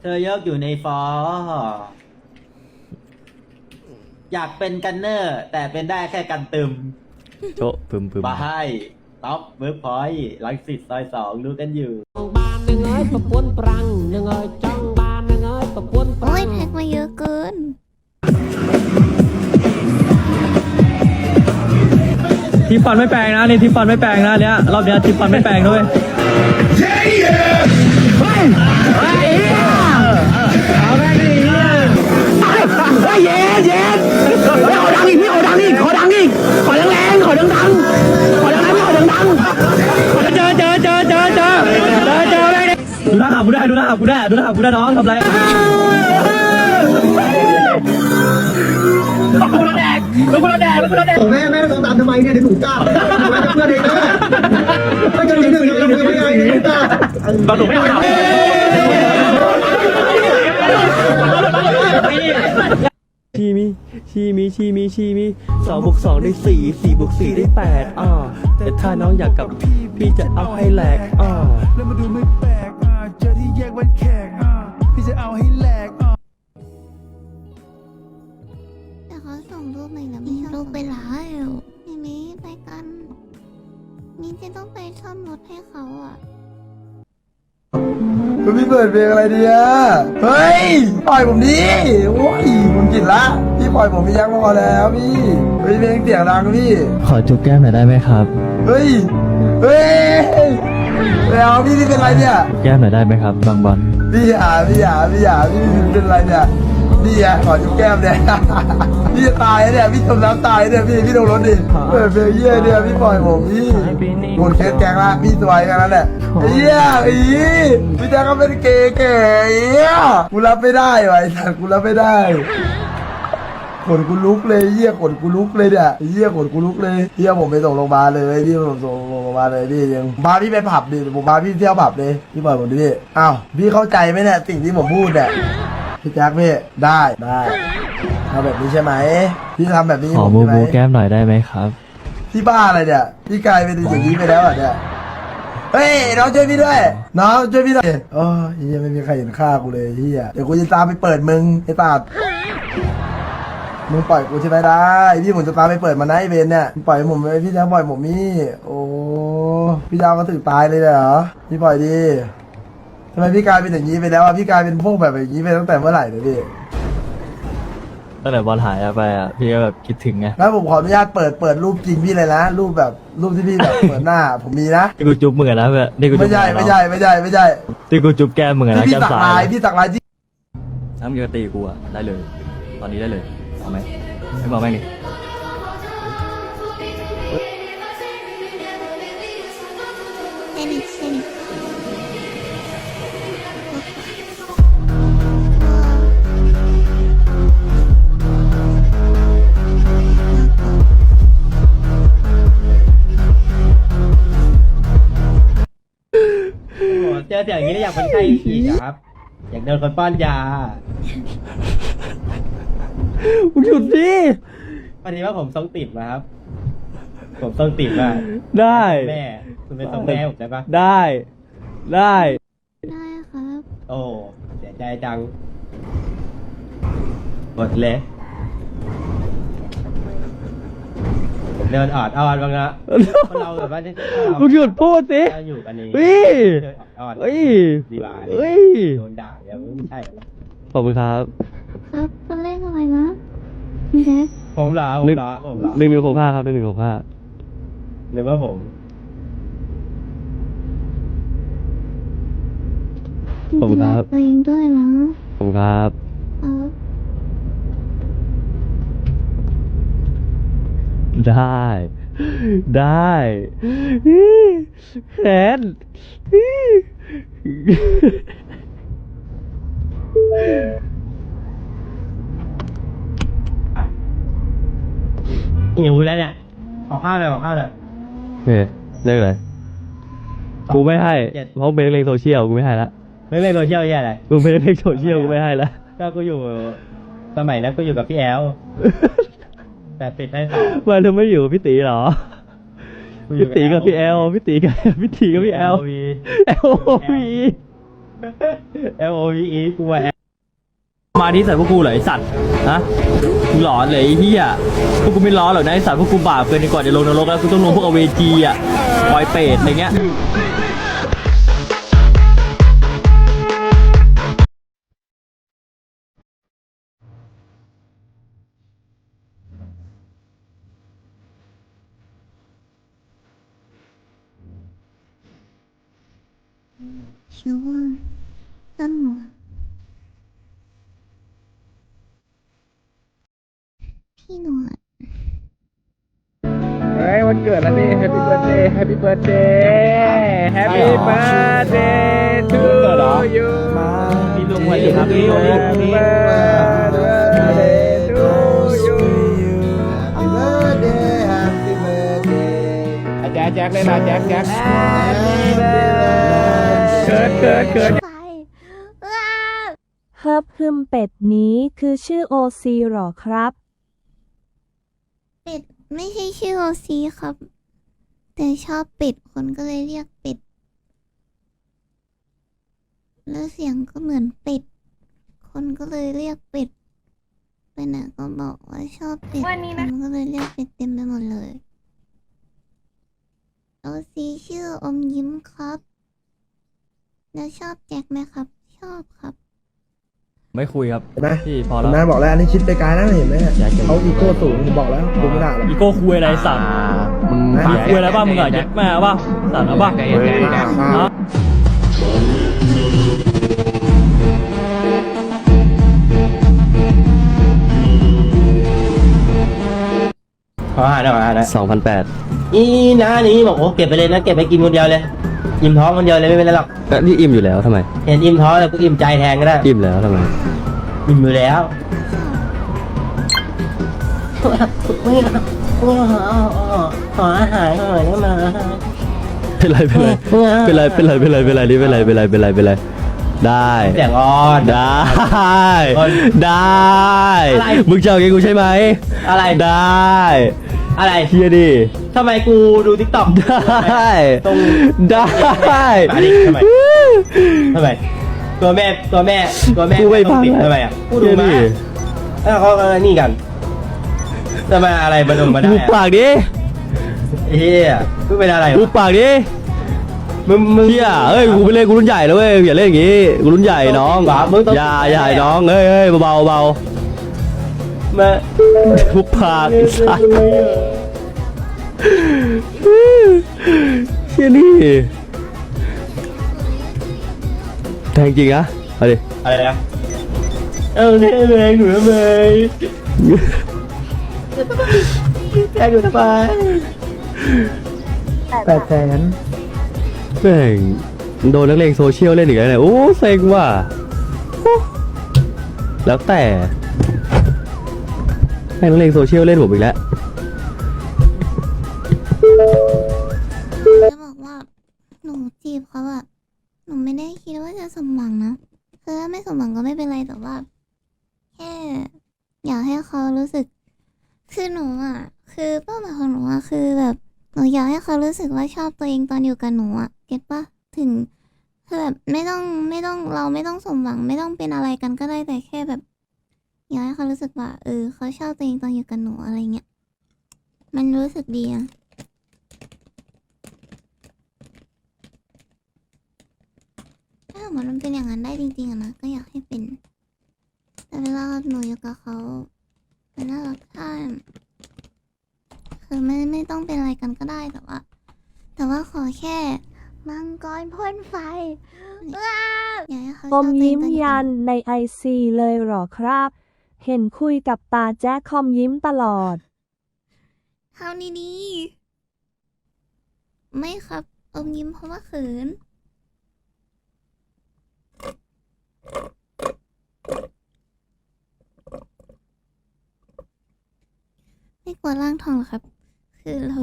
เธอโยกอยู่ในฟอร์อยากเป็นกันเนอร์ แต่เป็นได้แค่กันตึมโชะพึมพึมบาให้ท็อปเวิร์กพอยต์ลังสิตซอยสองดูกันอยู่ บ้านนางเอ้ยประปุนปรังนางเอ้ยจ้องบ้านนางเอ้ยประปวนปรัโอ้ยแพ็กมาเยอะเกิน ทีฟอนไม่แปลงนะนี่ทีฟอนไม่แปลงนะเนี้ยรอบเนี้ยทีฟอนไม่แปลงด้วย เฮ้ยเฮ้ย เจอเจอเจอเจอเจอเจอเจอแม่งดิดูหน้าขับกูได้ดูหน้าขับกูได้ดูหน้าขับกูได้น้องทำไรกูระแดกกูระแดกกูระแดกแม่แม่ต้องตามทำไมเนี่ยเดี๋ยวหนูกล้ามาจากเพื่อนเองนะไม่กันทีหนึ่งเราทำยังไงเนี่ยหนูกล้าบอลหนูไม่เอาชีมีชีมีชีมีชีมีสองบวกสองได้สี่สี่บวกสี่ได้แปดอ่า แต่ถ้าน้องอยากกับพี่พี่จะเอาให้แหลกอ่าแล้วมาดูไม่แปลกอะเจอที่แยกวันแขกอะพี่จะเอาให้แหลกอะแต่เขาส่งรูปมาอีกแล้วไม่รูปไปแล้วทีนี้ไปกันนี่จะต้องไปซ่อมรถให้เขาอะคุณพี่เปิดเพลงอะไรดีอะเฮ้ย ปล่อยผมดิโอ้ยผมจิตละ พี่ปล่อยผมพี่ยักษ์มาพอแล้วพี่เฮ้ยเพลงเสียงดังพี่ ขอจุ๊บแก้มหน่อยได้ไหมครับ เฮ้ย เฮ้ยแล้วพี่นี่เป็นไรเนี่ย แก้มหน่อยได้ไหมครับบางบอลพี่หาพี่หาพี่หาพี่เป็นไรเนี่ยพี่อะขอจุ๊บแก้มเนี่ยพี่จะตายแล้วเนี่ยพี่จมน้ำตายเนี่ยพี่พี่ลงรถดิเปิดเพลงเยี่ยเนี่ยพี่ปล่อยผมพี่หมดเคสแกงละพี่สวยกันแล้วแหละไอ้เหี้ยไอ้พี่แจ๊คก็เป็นเกย์เก๋ไอ้เหี้ยกูรับไม่ได้ว่ะไอ้สัตว์กูรับไม่ได้ ขนกูลุกเลยเหี้ยขนกูลุกเลยเนี่ยไอ้เหี้ยขนกูลุกเลยเหี้ยผมไปส่งโรงพยาบาลเลยพี่ผมส่งโรงพยาบาลเลยพี่ยังพาพี่ไปผับดิผมพาพี่เที่ยวผับเลยพี่ปล่อยผมดิพี่อ้าวพี่เข้าใจไหมเนี่ยสิ่งที่ผมพูดเนี่ยพี่แจ็คพี่ได้ได้ทำแบบนี้ใช่ไหมพี่ทำแบบนี้ขอผมบูใช่ไหมบูแก้มหน่อยได้ไหมครับ พี่บ้าอะไรเนี่ยพี่กลายเป็นอย่างนี้ไปแล้วอะเนี่ยเฮ้ยน้องช่วยพี่ด้วยน้องช่วยพี่หน่อยโอ้ยยังไม่มีใครเห็นค่ากูเลยเฮียเดี๋ยวกูจะตามไปเปิดมึงไอ้ตาด มึงปล่อยกูใช่ไหมได้พี่ผมจะตามไปเปิดมันนะไอ้เบนเนี่ยมึงปล่อยผมไปพี่จะปล่อยผมนี่โอ้พี่ดาวมาถึงตายเลยเหรอพี่ปล่อยดีทำไมพี่กลายเป็นอย่างนี้ไปแล้วอะพี่กลายเป็นพวกแบบอย่างนี้ไปตั้งแต่เมื่อไหร่เนี่ยพี่ตั้งแต่บอลหายไปอะพี่ก็แบบคิดถึงไงแล้วผมขออนุญาตเปิดเปิดรูปจริงพี่เลยนะรูปแบบรูปที่พี่แบบเปิดหน้า ผมมีนะที่กูจุ๊บมึงอะนะเพื่อนที่กูจุ๊ไม่บใช่งอะไม่ใช่ไม่ใช่ไม่ใช่ที่กูจุ๊บแก้มมึงอะที่นะพี่แก้มสักซ้าลายยพี่สักลายที่ถ้ามึงจะตีกูอะได้เลย ตอนนี้ได้เลย เอาไหมไม่บอกแม่งดิเซนิเซนิโอ้โหเจอเสียงอย่างนี้แล้วอยากเป็นไข้อีกอะครับ อยากโดนคนป้อนยา มึงหยุดดิวันนี้ว่าผมทรงติดมาครับผมทรงติดมาได้ แม่คุณเป็นทรงแม่ผมใช่ปะได้ ได้ ได้ครับ โอ้เสียใจจังหมดเลยเดินออดออดบ้างนะคนเราแบบว่าที่มึงหยุดพูดสิ เราอยู่กันนี้เฮ้ย เดินออดเฮ้ยดีกว่าเฮ้ยโดนด่าแล้วไม่ใช่หรอกขอบคุณครับ ครับตัวเลขอะไรนะพี่แจ๊คผมเหรอผมเหรอผมเหรอหนึ่งหนึ่งหกห้าครับหนึ่งหนึ่งหกห้าหรือว่าผมขอบคุณครับ ตัวเองด้วยนะขอบคุณครับครับได้ ได้แขน หิวแล้วเนี่ย ขอข้าวเลยขอข้าวเลยโอเคเรียกอะไรกูไม่ให้เจ็ด เพราะเป็นเล่นโซเชียลกูไม่ให้ละไม่เล่นโซเชียลแย่อะไรกูเป็นเล่นโซเชียลกูไม่ให้ละก็กูอยู่ สมัยนั้นกูอยู่กับพี่แอลแต่ปิดได้ต่อมันทำไมอยู่กับพี่ตีเหรอกูอยู่พี่ตีกับพี่แอลพี่ตีกับพี่ตีกับพี่แอลวีแอลวี L O V E กูว่า มาที่ใส่พวกกูเหรอไอสัตว์ฮะมึงหลอนเลยไอ้เหี้ยพวกกูไม่ร้อนหรอกนะไอสัตว์พวกกูบาปเกินก่อนจะลงนรกแล้วกูต้องลงพวกอเวจีอะปล่อยเปรตอะไรเงี้ยชื่อว่า ตั้นหนูพี่หนูอะเฮ้ยวันเกิดแล้วนี่ Happy Birthday Happy Birthday Happy Birthday to you พี่ลุงสวัสดีครับพี่ลุง Happy Birthday to you Happy birthday Happy birthday อาแจ๊คแจ๊คเลยนะแจ๊คแจ๊ค Happy birthday เกิดเกิดเกิด ไปว้าวเฮิบฮึมเป็ดนี้คือชื่อโอซีหรอครับ เป็ดไม่ใช่ชื่อโอซีครับ แต่ชอบเป็ดคนก็เลยเรียกเป็ด แล้วเสียงก็เหมือนเป็ด คนก็เลยเรียกเป็ดไปไหนก็บอกว่าชอบเป็ดคนก็เลยเรียกเป็ดเต็มไปหมดเลยโอซีชื่ออมยิ้มครับ แล้วชอบแจ็คไหมครับ ชอบครับ ไม่คุยครับเห็นไหมพี่พอผแล้มวแม่บอกแล้วอันนี้คิดไปไกลนะเห็นไหมอยากจะ เขาอีโก้สูงผมบอกแล้วดูไม่ได้หรอก อีโก้คุยอะไรสัตว์มึงคุยอะไรบ้างมึงอะยัดแม่ป่ะสัตว์เอาป่ะใจเย็นใจเย็นใจเย็น ฮะขออาหารหน่อยขออาหารหน่อยสองพันแปดอีนะนี่บอกโอ้เก็บไปเลยนะ เก็บไปกินคนเดียวเลย อิ่มท้องคนเดียวเลยไม่เป็นไรหรอกก็นี่อิ่มอยู่แล้วทำไม เห็นอิ่มท้องแล้วก็อิ่มใจแทนก็ได้อิ่มแล้วทำไม อิ่มอยู่แล้วขออาหารหน่อยได้ไหมเป็นไรเป็นไรเป็นไรเป็นไรเป็นไรเป็นไรนี่เป็นไรเป็นไรเป็นไรเป็นไรได้ เสียงอ่อน ได้ ได้ อะไร มึงจะเอาไงกูใช่ไหม อะไร ได้ อะไรเฮียดิทำไมกูดูทิกตอกได้ตรงได้มาดิทำไมทำไมตัวแม่ตัวแม่ตัวแม่กูไม่ต้อฟังงติดแล้วทำไมอะกูเฮีดูยมาดิแล้วเขาก็นี่กันทำไมอะไรมาดมมาได้กูอะปากดิเฮียกูเป็นอะไรกูวะปากดิมึงมึงเฮียเอ้ยกูไปเล่นกูรุ่นใหญ่แล้วเว้ยอย่าเล่นอย่างงี้กูรุ่นใหญ่น้องมึงต้องมึงต้องอย่าอย่าให้น้องเอ้ยเอ้ยเบาๆเบา มากูปากไอ้สัสเฮียนี่แทงจริงอะเอาดิอะไรนะเอาเท่แรงหนูทำไมแรงหนูทำไมแปดแสนแม่งโดนนักเลงโซเชียลเล่นอีกแล้วเนี่ยโอ้เซ็งว่ะแล้วแต่ แม่งนักเลงโซเชียลเล่นผมอีกแล้ว จะบอกว่า หนูจีบเขาอะหนูไม่ได้คิดว่าจะสมหวังนะคือถ้าไม่สมหวังก็ไม่เป็นไรแต่ว่า แค่ อยากให้เขารู้สึก คือหนูอะคือเป้าหมายของหนูอะคือแบบหนูอยากให้เขารู้สึกว่าชอบตัวเองตอนอยู่กับหนูอะเก็ตปะถึงคือแบบไม่ต้องไม่ต้องเราไม่ต้องสมหวัง ไม่ต้องเป็นอะไรกันก็ได้แต่แค่แบบ อยากให้เขารู้สึกว่า เออ เขาชอบตัวเองตอนอยู่กับหนูอะไรเงี้ย มันรู้สึกดีอะถ้าสมมติมันเป็นอย่างนั้นได้จริงๆอะนะ ก็อยากให้เป็น แต่เวลาหนูอยู่กับเขามันน่ารักท่านคือไม่ไม่ต้องเป็นอะไรกันก็ได้แต่ว่า แต่ว่าขอแค่มังกรพ่นไฟว้าวอมยิ้มยันในไอซีเลยเหรอครับ เห็นคุยกับตาแจ๊คคอมยิ้มตลอดเท่านี้ดีไม่ครับ อมยิ้มเพราะว่าเขิน ไม่กลัวร่างทองหรอครับ คือเรา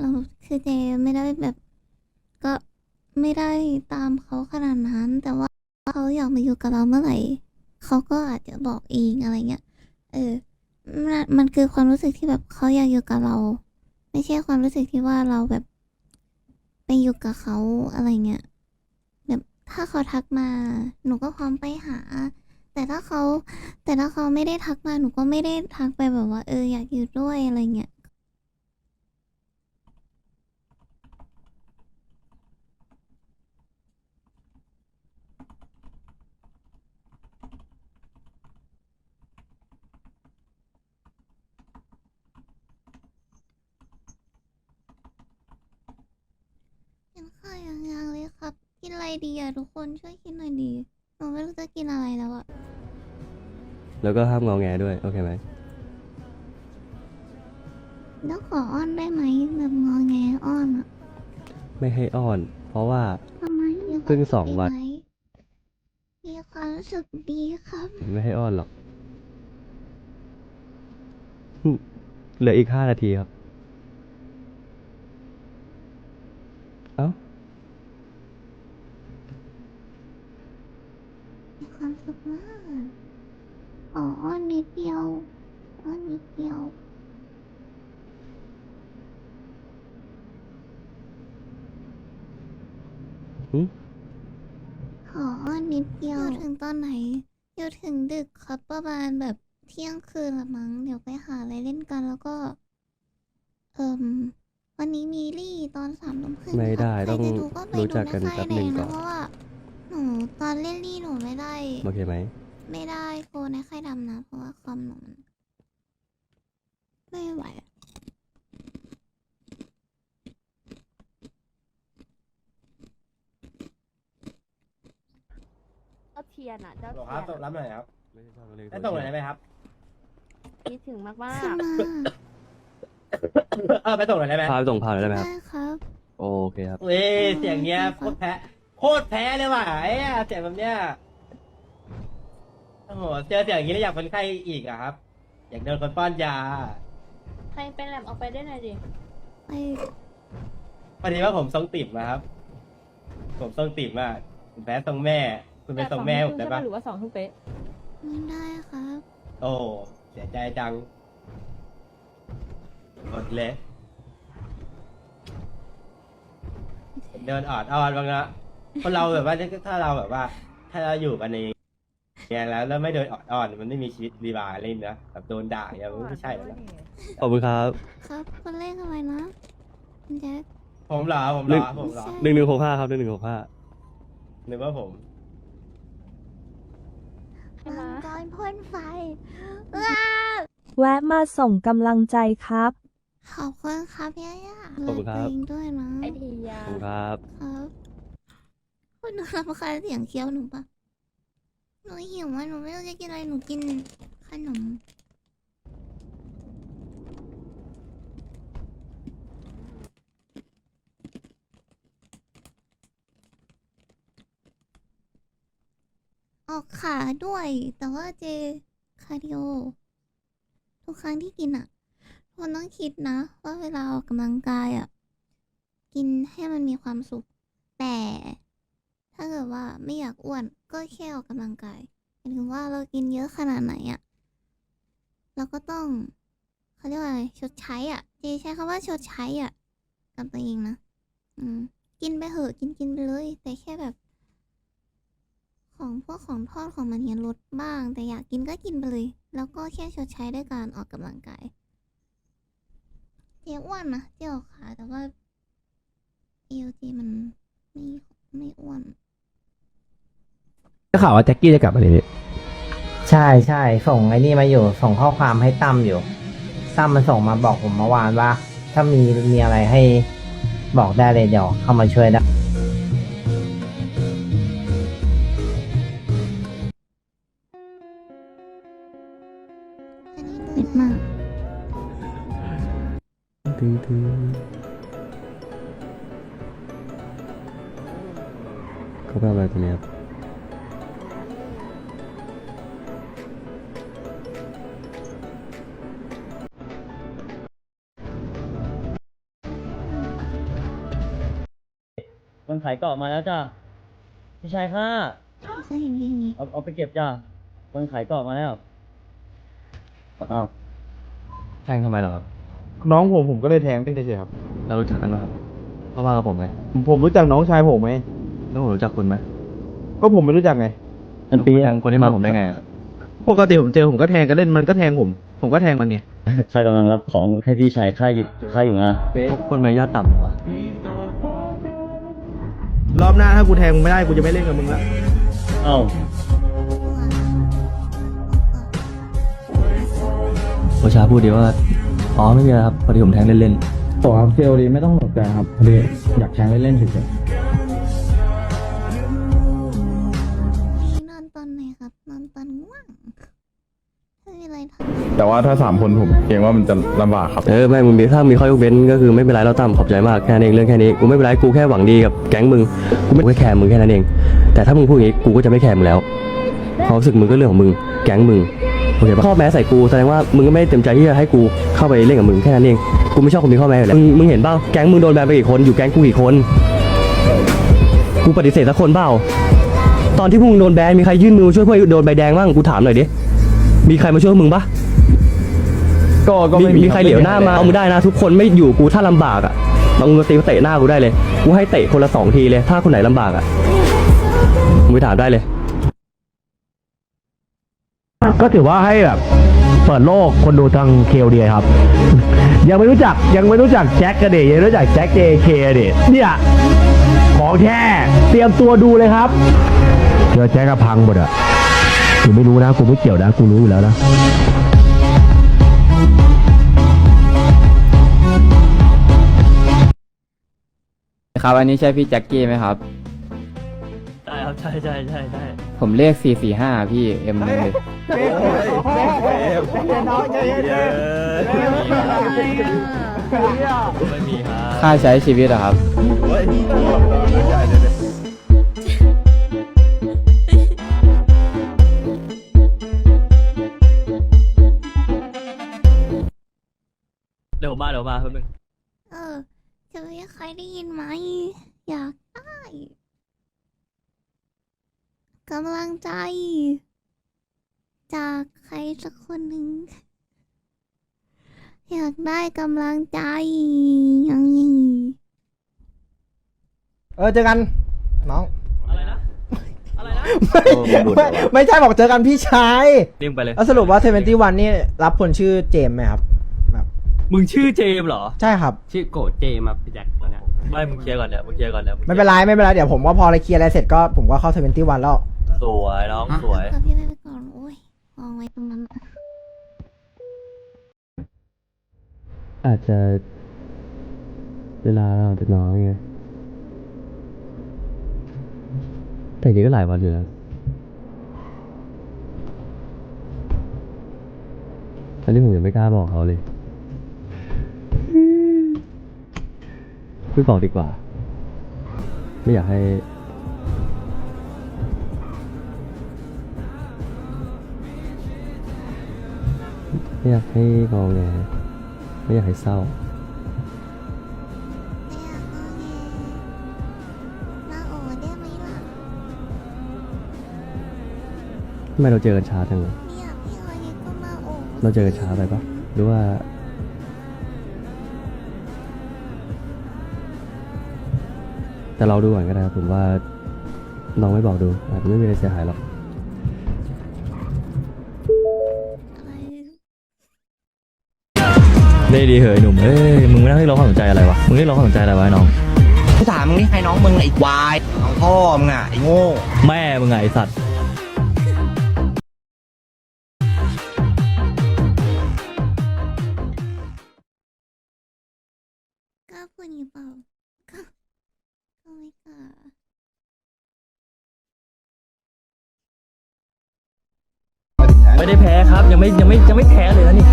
เราคือเจไม่ได้แบบ ก็ไม่ได้ตามเขาขนาดนั้น แต่ว่าเขาอยากมาอยู่กับเราเมื่อไหร่ เขาก็อาจจะบอกเองอะไรเงี้ย เออมันมันคือความรู้สึกที่แบบเขาอยากอยู่กับเรา ไม่ใช่ความรู้สึกที่ว่าเราแบบไปอยู่กับเขาอะไรเงี้ย แบบถ้าเขาทักมา หนูก็พร้อมไปหา แต่ถ้าเขาแต่ถ้าเขาไม่ได้ทักมา หนูก็ไม่ได้ทักไปแบบว่า เอออยากอยู่ด้วยอะไรเงี้ย กินข้าวยังยังเลยครับ กินอะไร ดีอะทุกคนช่วยคิดหน่อยดีหนูไม่รู้จะกินอะไรแล้วอะแล้วก็ห้ามงอแงด้วย โอเคไหมแล้วขออ้อนได้ไหมแบบงอแงอ้อนอะไม่ให้อ้อน เพราะว่า ทำไมมีความเพิ่งสองสุขวัน ดีไหมมีความรู้สึกดีครับ ไม่ให้อ้อนหรอกหึเหลืออีกห้านาทีครับ เอ้า มีความสุขมากข ออ้อนนิดเดียวอ้อนนิดเดียวหึขออ้อนนิดเดียวอยู่ถึงตอนไหนอยู่ถึงดึกครับประมาณแบบเที่ยงคืนละมั้ง เดี๋ยวไปหาอะไรเล่นกันแล้วก็ เอิมวันนี้มีรี่ตอนสามทุ่มครึ่งไม่ได้ครับต้องใครจะดูก็ไปรู้ดูจักในกันค่ายแป๊บแดหนึ่งงก่นะอน เพราะว่าหนูตอนเล่นรี่หนูไม่ได้ โอเคไหม ไม่ได้โกในค่ายดำนะ เพราะว่าคอมหนูมันไม่ไหวอะเจ้าเทียนอะเจ้าหรอเทีครับยนรับหน่อยครับไม่ได้ชอบเรื่องได้ส่งหน่อยได้ไหมครับ คิดถึงมากมาขึ้นกมาเออไปส่งหน่อยได้ไหมพาไปส่งพาเลยได้ไหมครับ ได้ครับ โอเคครับ เว้ยเสียงเงี้ยโคตรแพ้โคตรแพ้เลยว่ะไอ้อะเสียงแบบเนี้ย โอ้โหเจอเสียงอย่างนี้แล้วอยากเป็นใครอีกอะครับ อยากโดนคนป้อนยาใครเป็นแลบเอาไปได้หน่อยดิไปพอดีว่าผมทรงติ่มนะครับ ผมทรงติ่มมากผมแพ้ทรงแม่ คุณเป็นทรงแม่ผมได้ปะหรือว่าสองทุ่มเป๊ะไม่ได้ครับโอ้เสียใจจังหมดเลยเดินออดออนบ้างนะคนเราแบบว่าถ้าเราแบบว่า ถ้าเราอยู่กันใน เนี่ยแล้วแล้วไม่เดินออดออนมันไม่มีชีวิตรีบายเล่นนะแบบโดนด่าอย่างมันไม่ใช่แล้วนะขอบคุณครับ ครับคนเลขอะไรนะคุณแจ็คผมเหรอผมเหรอผมเหรอหนึ่งหนึ่งหกห้าครับหนึ่งหนึ่งหกห้านึกว่าผมใช่ไหมมังกรพ่นไฟว้าแวะมาส่งกำลังใจครับ ขอบคุณครับย่าย่าขอบคุณครับเองด้วยนะไอทียาขอบคุณครับ ครับ คุณดูรำคาญเสียงเคี้ยวหนูปะห นูหิวอะหนูไม่รู้จะกินอะไรหนูกินขนมออกขาด้วย แต่ว่าเจคาร์ดิโอ ทุกครั้งที่กินอะคนต้องคิดนะ ว่าเวลาออกกำลังกายอะ กินให้มันมีความสุขแต่ ถ้าเกิดว่าไม่อยากอ้วนก็แค่ออกกำลังกายหมายถึงว่าเรากินเยอะขนาดไหนอะเราก็ต้องเขาเรียกว่าอะไรชดใช้อะเจใช้คำว่าชดใช้อะกับตัวเองนะอืมกินไปเหอะกินกินไปเลย แต่แค่แบบ ของพวกของทอดของมันเห็นลดบ้าง แต่อยากกินก็กินไปเลย แล้วก็แค่ชดใช้ด้วยการออกกำลังกายเจอ้วนนะเจออกขาแต่ว่าเอลเจมันไม่ไม่อ้วน ได้ข่าวว่าแจ็คกี้จะกลับมาเลยใช่ใช่ส่งไอ้นี่มาอยู่ ส่งข้อความให้ตั้มอยู่ตั้มมันส่งมาบอกผมเมื่อวานว่า ถ้ามีมีอะไรให้บอกได้เลยเดี๋ยวเข้ามาช่วยได้อันนี้เด็ดมากถึงถึงเขาไปทำอะไรตรงนี้ครับายเกาะมาแล้วจ้าพี่ชายค่ะเคยเห็นอย่างนี้เอาเอาไปเก็บจ้าคนขายเกาะมาแล้วอ้าวแทงทำไมเหรอครับน้องผมผมก็เลยแทงเฉยๆครับ เรารู้จักกันไหมครับเขาว่ากับผมไงผมรู้จักน้องชายผมไหมแล้วผมรู้จักคุณไหมก็ผมไม่รู้จักไงอันปีทางคนที่มาผมได้ไงปกติผมเจอผมก็แทงกันเล่นมันก็แทงผม ผมก็แทงมันไงใครกำลังรับของให้พี่ชายค่ายค่ายอยู่นะคนมารยาทต่ำว่ะ รอบหน้าถ้ากูแทงมึงไม่ได้กูจะไม่เล่นกับมึงละเอ้าประชาพูดดีว่า อ๋อไม่มีอะไรครับพอดีผมแทงเล่นตัวครับเซลดีไม่ต้องตกใจครับพอดีอยากแทงเล่นๆเฉยนี่นอนตอนไหนครับ นอนตอนง่วง ไม่มีอะไรทำแต่ว่าถ้าสามคนผมเกรงว่ามันจะลำบากครับๆเออไม่มึงมีถ้ามีข้อยกเว้นก็คือไม่เป็นไรเราตั้มขอบใจมากแค่นั้นเองเรื่องแค่นี้กูไม่เป็นไรกูแค่หวังดีกับแก๊งมึงกูไม่แคร์มึงแค่นั้นเอง แต่ถ้ามึงพูดอย่างนี้กูก็จะไม่แคร์มึงแล้วความรู้สึกมึงก็เรื่องของมึงแก๊งมึงโอเคปะข้อแม้ใส่กูแสดงว่ามึงก็ไม่ได้เต็มใจที่จะให้กูเข้าไปเล่นกับมึงแค่นั้นเองกูไม่ชอบคนมีข้อแม้อยู่แล้วมึงมึงเห็นเปล่าแก๊งมึงโดนแบนไปกี่คนอยู่แก๊งกูกี่คนกูปฏิเสธสักคนเปล่าตอนที่พวกมึงโดนแบนมีใครยื่นมือมาช่วยพวกไอ้โดนใบแดงบ้างกูถามหน่อยดิ มีใครมาช่วยมึงปะก็ก็มีไม่มีมีใครเหลียวหน้ามาเอามึงได้นะ ทุกคนไม่อยู่กูถ้าลำบากอะบางมึงตีเตะหน้ากูได้เลยกูให้เตะคนละสองทีเลย ถ้าคนไหนลำบากอะมึงไปถามได้เลย ก็ถือว่าให้แบบ เปิดโลกคนดูทางเคลเดียครับ ยังไม่รู้จักยังไม่รู้จักแจ็คกันเดยังไม่รู้จักแจ็คเจเคเดเนี่ยของแท้เตรียมตัวดูเลยครับเจอแจ็คกระพังหมดอะ กูไม่รู้นะกูไม่เกี่ยวนะกูรู้อยู่แล้วนะครับ อันนี้ใช่พี่แจ็คกี้ไหมครับ ใช่ครับใช่ใช่ใช่ใช่ผมเลข445พี่เอ็มเลยไม่มีครับค่าใช้ชีวิตอะครับเดี๋ ยวผมมาเดี๋ยวผมมาเพิ่มนึงเออ จะมีใครได้ยินไหม อยากได้กำลังใจ จากใครสักคนหนึ่ง อยากได้กำลังใจยังไงเออเจอกันน้อง อะไรนะ อะไรนะไม่ไม่ใช่บอกเจอกันพี่ชาย เด้งไปเลย แล้วสรุปว่าเทเวนตี้วันนี่รับคนชื่อเจมส์ไหมครับ มึงชื่อเจมส์เหรอ ใช่ครับ ชื่อโกรธเจมาพี่แจ็คตอนเนี้ยไม่มึงเคลียร์ก่อนเดี๋ยวมึงเคลียร์ก่อนเดี๋ยวงไม่เป็นไรไม่เป็นไรเดี๋ยวผมว่าพออะไรเคลียร์อะไรเสร็จก็ผมก็เข้าเทเวนตี้วันแล้ว สวยน้องสวยกับพี่ไปไปก่อนโอ้ยวางไว้ตรงนั้นอะอาจจะเวลาเราจะน้อยไงแต่จริงก็หลายวันอยู่แล้วอันนี้ผมยังไม่กล้าบอกเขาเลย ไม่บอกดีกว่า ไม่อยากให้ไม่อยากให้งอแงไม่อยากให้เศร้าไม่อยากเอาไงมาโอ้ได้ไหมล่ะทำไมเราเจอกันช้าจังเลยไม่อยากให้เอาไงก็มาโอ้เราเจอกันช้าไปปะหรือว่า แต่เราดูก่อนก็ได้ครับผมว่าน้องไม่บอกดูอาจจะไม่มีอะไรเสียหายหรอกอะไรได้ดีเหยหนุ่มเอ้ยมึงไม่ได้เรียกร้องความสนใจอะไรวะมึงเรียกร้องความสนใจอะไรวะไอ้น้อง กูถามมึงนี่ใครน้องมึงไอ้ควายน้องพ่อมึงอะไอ้โง่ แม่มึงไงไอ้สัตว์ ไม่ได้แพ้ครับยังไม่ยังไม่ยังไม่แพ้เลยนะนี่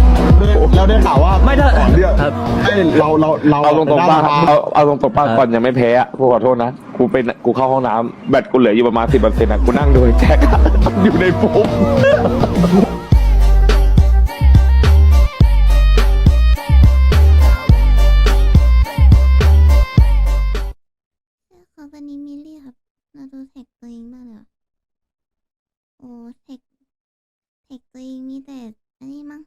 เราได้ข่าวว่าไม่ได้เรครับ ให้เราเราเราเอาตรงๆป้าเอาเอาตรงๆป้าก่อนยังไม่แพ้อะกูขอโทษนะ กูไปกูเข้าห้องน้ำแบตกูเหลืออยู่ประมาณสิบเปอร์เซ็นต์ะกูนั่งโดยแจ็คอยู่ในปุ๊บวันนี้มิลลี่ครับ เราดูแท็กตัวเองบ้างเหรอโอ้แ백구입니 다. 아니 만.